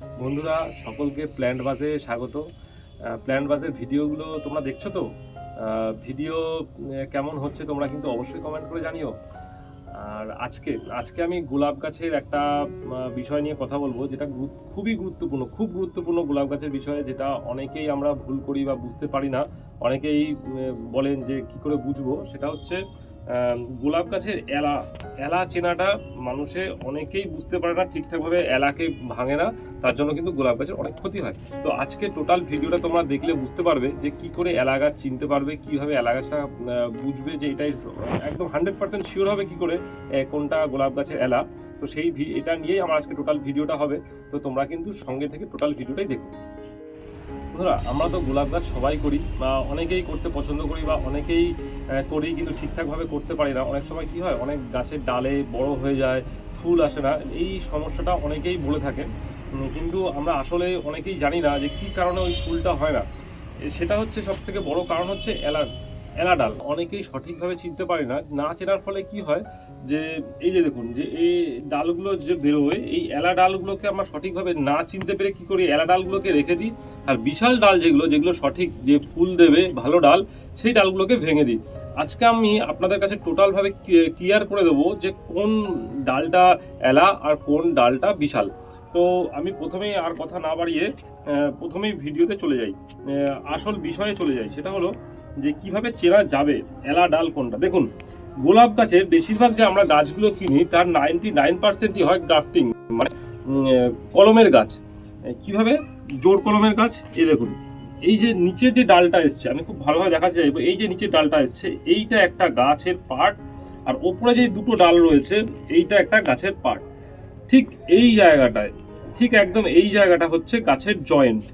বন্ধুরা, সকলকে প্ল্যান্ট বাসে স্বাগত। প্ল্যান্ট বাসের ভিডিওগুলো তোমরা দেখছ তো? ভিডিও কেমন হচ্ছে তোমরা কিন্তু অবশ্যই কমেন্ট করে জানিও। আর আজকে আজকে আমি গোলাপ গাছের একটা বিষয় নিয়ে কথা বলব, যেটা খুবই গুরুত্বপূর্ণ, খুব গুরুত্বপূর্ণ গোলাপ গাছের বিষয়ে, যেটা অনেকেই আমরা ভুল করি বা বুঝতে পারি না। অনেকেই বলেন যে কি করে বুঝব? সেটা হচ্ছে গোলাপ গাছের এলা এলা চেনাটা মানুষে অনেকেই বুঝতে পারে না, ঠিকঠাকভাবে এলাকে ভাঙে না, তার জন্য কিন্তু গোলাপ গাছের অনেক ক্ষতি হয়। তো আজকে টোটাল ভিডিওটা তোমরা দেখলে বুঝতে পারবে যে কি করে এলা গাছ চিনতে পারবে, কীভাবে এলা গাছটা বুঝবে যে এটাই একদম হান্ড্রেড পার্সেন্ট শিওর হবে কি করে কোনটা গোলাপ গাছের এলা। তো সেই এটা নিয়েই আমার আজকে টোটাল ভিডিওটা হবে। তো তোমরা কিন্তু সঙ্গে থেকে টোটাল ভিডিওটাই দেখো। বন্ধুরা, আমরা তো গোলাপ গাছ সবাই করি বা অনেকেই করতে পছন্দ করি বা অনেকেই করি কিন্তু ঠিকঠাকভাবে করতে পারি না। অনেক সময় কি হয়, অনেক গাছের ডালে বড় হয়ে যায়, ফুল আসে না, এই সমস্যাটা অনেকেই বলে থাকেন। কিন্তু আমরা আসলে অনেকেই জানি না যে কি কারণে ওই ফুলটা হয় না। সেটা হচ্ছে সব থেকে বড় কারণ হচ্ছে এলা এলা ডাল অনেকেই সঠিকভাবে চিনতে পারে না। না চেনার ফলে কি হয় যে, এই যে দেখুন, যে এই ডালগুলো যে বেরোয়, এই এলা ডালগুলোকে আমরা সঠিকভাবে না চিনতে পেরে কি করি? এলা ডালগুলোকে রেখে দিই। আর বিশাল ডাল যেগুলো যেগুলো সঠিক যে ফুল দেবে, ভালো ডাল, সেই ডালগুলোকে ভেঙে দিই। আজকে আমি আপনাদের কাছে টোটালভাবে ক্লিয়ার করে দেবো যে কোন ডালটা এলা আর কোন ডালটা বিশাল। তো আমি প্রথমেই আর কথা না বাড়িয়ে প্রথমেই ভিডিওতে চলে যাই। আসল বিষয়ে চলে যাই। সেটা হলো যে কীভাবে চেনা যাবে, এলা ডাল কোনটা? দেখুন, গোলাপ গাছের বেশিরভাগ যে আমরা গাছগুলো কিনি, তার নাইনটি নাইন পার্সেন্টই হয় গ্রাফটিং মানে কলমের গাছ। কীভাবে? জোর কলমের গাছ, এই দেখুন। এই যে নিচের যে ডালটা এসছে, আমি খুব ভালোভাবে দেখাতে চাইব, এই যে নিচের ডালটা এসছে, এইটা একটা গাছের পার্ট আর ওপরে যে দুটো ডাল রয়েছে, এইটা একটা গাছের পার্ট ঠিক এই জায়গাটায়, ঠিক একদম এই জায়গাটা হচ্ছে গাছের জয়েন্ট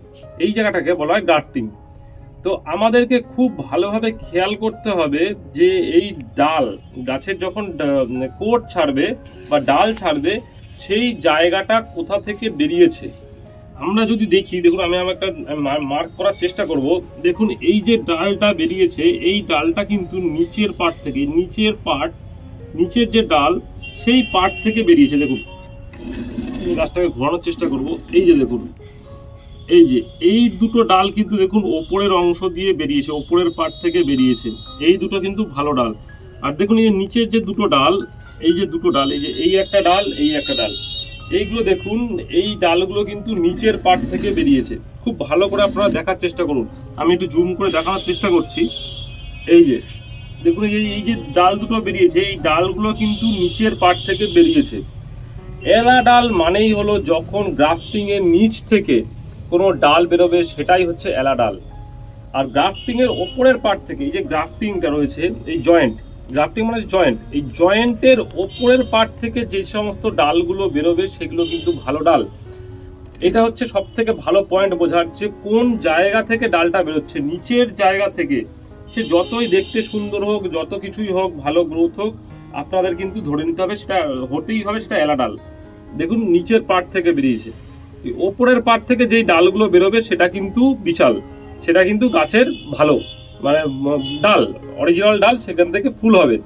এই জায়গাটাকে বলা হয় গ্রাফটিং তো আমাদেরকে খুব ভালোভাবে খেয়াল করতে হবে যে এই ডাল গাছের যখন কোট ছাড়বে বা ডাল ছাড়বে, সেই জায়গাটা কোথা থেকে বেরিয়েছে? আমরা যদি দেখি, দেখুন, আমি আমার একটা মার্ক করার চেষ্টা করব। দেখুন, এই যে ডালটা বেরিয়েছে, এই ডালটা কিন্তু নিচের পার্ট থেকে, নিচের পার্ট নিচের যে ডাল, সেই পার্ট থেকে বেরিয়েছে, দেখুন। গাছটাকে ঘোরানোর চেষ্টা করব। এই যে দেখুন। এই যে, এই দুটো ডাল কিন্তু দেখুন ওপরের অংশ দিয়ে বেরিয়েছে, ওপরের পার্ট থেকে বেরিয়েছে। এই দুটো কিন্তু ভালো ডাল। আর দেখুন এই নিচের যে দুটো ডাল, এই যে দুটো ডাল, এই যে, এই একটা ডাল, এই একটা ডাল। এইগুলো দেখুন, এই ডালগুলো কিন্তু নিচের পার্ট থেকে বেরিয়েছে। খুব ভালো করে আপনারা দেখার চেষ্টা করুন। আমি একটু জুম করে দেখানোর চেষ্টা করছি। এই যে, দেখুন এই যে- এই যে ডাল দুটো বেরিয়েছে, এই ডালগুলো কিন্তু নিচের পার্ট থেকে বেরিয়েছে। এলা ডাল মানেই হলো যখন গ্রাফটিংয়ের নিচ থেকে কোনো ডাল বেরোবে সেটাই হচ্ছে এলা ডাল। আর গ্রাফটিং এর ওপরের পার্ট থেকে এই যে গ্রাফটিংটা রয়েছে, এই জয়েন্ট গ্রাফটিং মানে জয়েন্ট এই জয়েন্টের ওপরের পার্ট থেকে যে সমস্ত ডালগুলো বেরোবে সেগুলো কিন্তু ভালো ডাল। এটা হচ্ছে সব থেকে ভালো পয়েন্ট বোঝার যে কোন জায়গা থেকে ডালটা বেরোচ্ছে, নিচের জায়গা থেকে। সে যতই দেখতে সুন্দর হোক, যত কিছুই হোক, ভালো গ্রোথ হোক, আপনাদের কিন্তু ধরে নিতে হবে সেটা হতেই হবে সেটা এলা ডাল। দেখুন, নিচের পার্ট থেকে বেরিয়েছে। ওপরের পার্ট থেকে যেই ডালগুলো বেরোবে, সেটা কিন্তু বিশাল। সেটা কিন্তু গাছের ভালো মানে ডাল অরিজিনাল ডাল, সেখান থেকে ফুল হবে।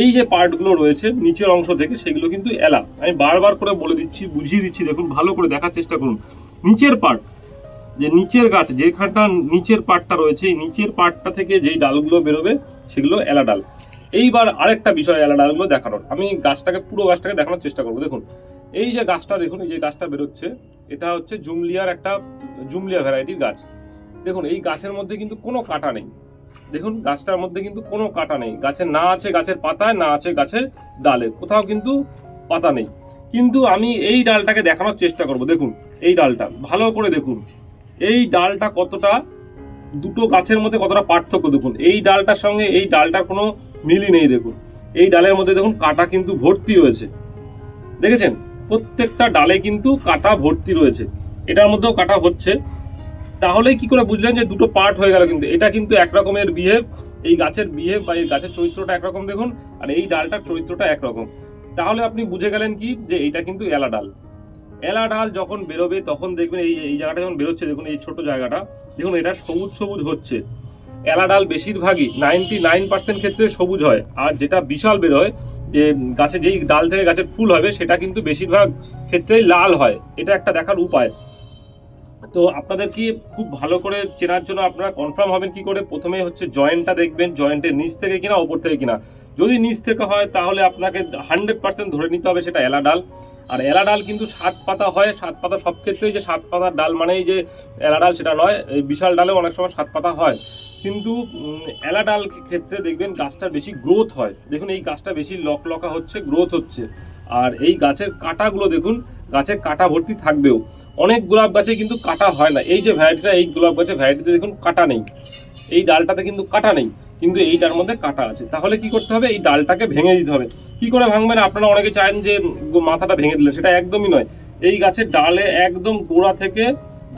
এই যে পার্টগুলো রয়েছে, নিচের অংশ থেকে, সেগুলো কিন্তু এলা। আমি বারবার করে বলে দিচ্ছি, বুঝিয়ে দিচ্ছি, দেখুন, ভালো করে দেখার চেষ্টা করুন। নিচের পার্ট যে নিচের গাছ যেখানটা নিচের পার্টটা রয়েছে, এই নিচের পার্টটা থেকে যেই ডালগুলো বেরোবে, সেগুলো এলা ডাল। এইবার আরেকটা বিষয় এলা ডালগুলো দেখানোর। আমি গাছটাকে, পুরো গাছটাকে দেখানোর চেষ্টা করব। দেখুন এই যে গাছটা দেখুন, এই যে গাছটা বেরোচ্ছে, এটা হচ্ছে জুমলিয়ার একটা, জুমলিয়া ভ্যারাইটির গাছ। দেখুন, এই গাছের মধ্যে কিন্তু কোনো কাটা নেই। দেখুন, গাছটার মধ্যে কিন্তু কোনো কাটা নেই। গাছের না আছে গাছের পাতায়, না আছে গাছের ডালে। কোথাও কিন্তু পাতা নেই। কিন্তু আমি এই ডালটাকে দেখানোর চেষ্টা করব। দেখুন, এই ডালটা, ভালো করে দেখুন। এই ডালটা কতটা, দুটো গাছের মধ্যে কতটা পার্থক্য দেখুন। এই ডালটার সঙ্গে এই ডালটার কোনো মিলই নেই, দেখুন। এই ডালের মধ্যে দেখুন, কাটা কিন্তু ভর্তি রয়েছে। দেখেছেন? প্রত্যেকটা ডালে কিন্তু কাটা ভর্তি রয়েছে। এটার মধ্যেও কাটা হচ্ছে। তাহলে কি করে বুঝলেন যে দুটো পার্ট হয়ে গেল কিন্তু? এটা কিন্তু একরকমের বিহেভ। এই গাছের বিহেভ বা এই গাছের চরিত্রটা একরকম দেখুন, আর এই ডালটার চরিত্রটা একরকম। তাহলে আপনি বুঝে গেলেন কি যে এটা কিন্তু এলা ডাল। এলা ডাল যখন বেরোবে তখন দেখবেন এই এই জায়গাটা যখন বেরোচ্ছে, দেখুন এই ছোট জায়গাটা। দেখুন এটা সবুজ সবুজ হচ্ছে। এলা ডাল বেশিরভাগই নাইনটি নাইন পার্সেন্ট ক্ষেত্রে সবুজ হয়। আর যেটা বিশাল বেরোয়, যে গাছে যেই ডাল থেকে গাছের ফুল হবে, সেটা কিন্তু বেশিরভাগ ক্ষেত্রেই লাল হয়। এটা একটা দেখার উপায়। তো আপনাদের কি খুব ভালো করে চেনার জন্য আপনারা কনফার্ম হবেন কি করে? প্রথমে হচ্ছে জয়েন্টটা দেখবেন জয়েন্টের নিচ থেকে কিনা ওপর থেকে কিনা। যদি নিচ থেকে হয়, তাহলে আপনাকে হান্ড্রেড পার্সেন্ট ধরে নিতে হবে সেটা এলা ডাল। আর এলা ডাল কিন্তু সাত পাতা হয়, সাত পাতা সব ক্ষেত্রেই যে সাত পাতার ডাল মানেই যে এলা ডাল সেটা নয়, এই বিশাল ডালেও অনেক সময় সাত পাতা হয়। কিন্তু এলা ডাল ক্ষেত্রে দেখবেন গাছটা বেশি গ্রোথ হয়। দেখুন, এই গাছটা বেশি লক লকা হচ্ছে গ্রোথ হচ্ছে। আর এই গাছের কাঁটাগুলো দেখুন গাছে কাটা ভর্তি থাকবেও। অনেক গোলাপ গাছে কিন্তু কাটা হয় না। এই যে ভ্যারাইটিটা এই গোলাপ গাছে ভ্যারাইটিতে দেখুন কাটা নেই। এই ডালটাতে কিন্তু কাটা নেই। কিন্তু এইটার মধ্যে কাটা আছে। তাহলে কি করতে হবে? এই ডালটাকে ভেঙে দিতে হবে। কি করে ভাঙবেন? আপনারা অনেকে চান যে মাথাটা ভেঙে দিলে সেটা একদমই নয়। এই গাছের ডালে একদম গোড়া থেকে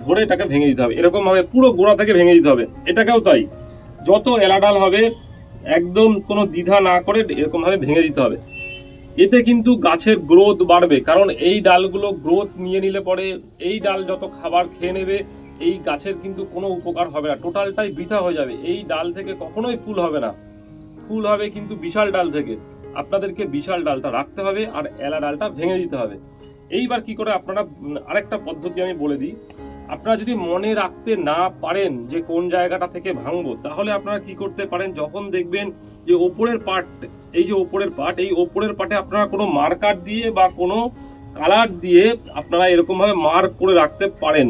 ধরে এটাকে ভেঙে দিতে হবে। এরকম ভাবে পুরো গোড়া থেকে ভেঙে দিতে হবে। এটাকেও তাই। যত এলা ডাল হবে, একদম কোনো দ্বিধা না করে এরকম ভাবে ভেঙে দিতে হবে। এতে কিন্তু গাছের গ্রোথ বাড়বে। কারণ এই ডালগুলো গ্রোথ নিয়ে নিলে পরে এই ডাল যত খাবার খেয়ে নেবে, এই গাছের কিন্তু কোনো উপকার হবে না। টোটালটাই বৃথা হয়ে যাবে। এই ডাল থেকে কখনোই ফুল হবে না। ফুল হবে কিন্তু বিশাল ডাল থেকে। আপনাদেরকে বিশাল ডালটা রাখতে হবে আর এলা ডালটা ভেঙে দিতে হবে। এইবার কি করে আপনারা আরেকটা পদ্ধতি আমি বলে দিই। আপনারা যদি মনে রাখতে না পারেন যে কোন জায়গাটা থেকে ভাঙবো, তাহলে আপনারা কি করতে পারেন? যখন দেখবেন যে ওপরের পার্ট এই যে ওপরের পার্ট এই ওপরের পার্টে আপনারা কোনো মার্কার দিয়ে বা কোনো কালার দিয়ে আপনারা এরকমভাবে মার্ক করে রাখতে পারেন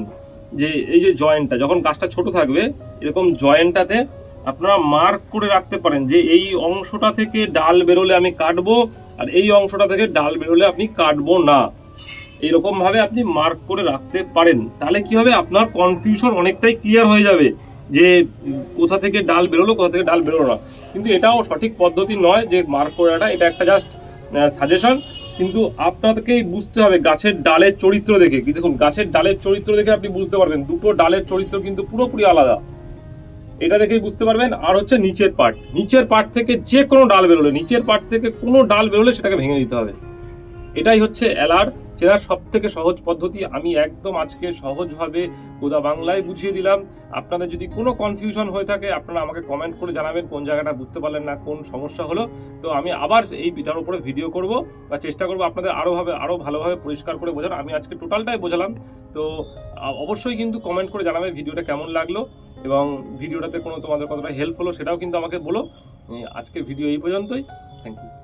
যে এই যে জয়েন্টটা, যখন গাছটা ছোট থাকবে, এরকম জয়েন্টটাতে আপনারা মার্ক করে রাখতে পারেন যে এই অংশটা থেকে ডাল বেরোলে আমি কাটবো, আর এই অংশটা থেকে ডাল বেরোলে আপনি কাটবো না। এরকম ভাবে আপনি মার্ক করে রাখতে পারেন, তাহলে কি হবে? আপনার কনফিউশন অনেকটাই ক্লিয়ার হয়ে যাবে যে, কোথা থেকে ডাল বেরোলো, কোথা থেকে ডাল বেরোলো না। কিন্তু এটাও সঠিক পদ্ধতি নয় যে মার্ক করে রাখা, এটা একটা জাস্ট সাজেশন কিন্তু আপনাদেরকেই বুঝতে হবে গাছের ডালের চরিত্র দেখে। কি দেখুন, গাছের ডালের চরিত্র দেখে আপনি বুঝতে পারবেন, দুটো ডালের চরিত্র কিন্তু পুরোপুরি আলাদা। এটা দেখেই বুঝতে পারবেন। আর হচ্ছে নিচের পার্ট নিচের পার্ট থেকে যে কোনো ডাল বেরোলে, নিচের পার্ট থেকে কোনো ডাল বেরোলে সেটাকে ভেঙে দিতে হবে। এটাই হচ্ছে এলার চেনার সব থেকে সহজ পদ্ধতি আমি একদম আজকে সহজভাবে গোদা বাংলায় বুঝিয়ে দিলাম। আপনাদের যদি কোনো কনফিউশন হয়ে থাকে, আপনারা আমাকে কমেন্ট করে জানাবেন কোন জায়গাটা বুঝতে পারলেন না, কোন সমস্যা হলো। তো আমি আবার এই এটার উপরে ভিডিও করব বা চেষ্টা করব আপনাদের আরও ভাবে আরও ভালোভাবে পরিষ্কার করে বোঝানো আমি আজকে টোটালটাই বোঝালাম। তো অবশ্যই কিন্তু কমেন্ট করে জানাবে ভিডিওটা কেমন লাগল এবং ভিডিওটাতে কোনো তোমাদের কতটা হেল্প হলো সেটাও কিন্তু আমাকে বলো। আজকের ভিডিও এই পর্যন্তই। Thank you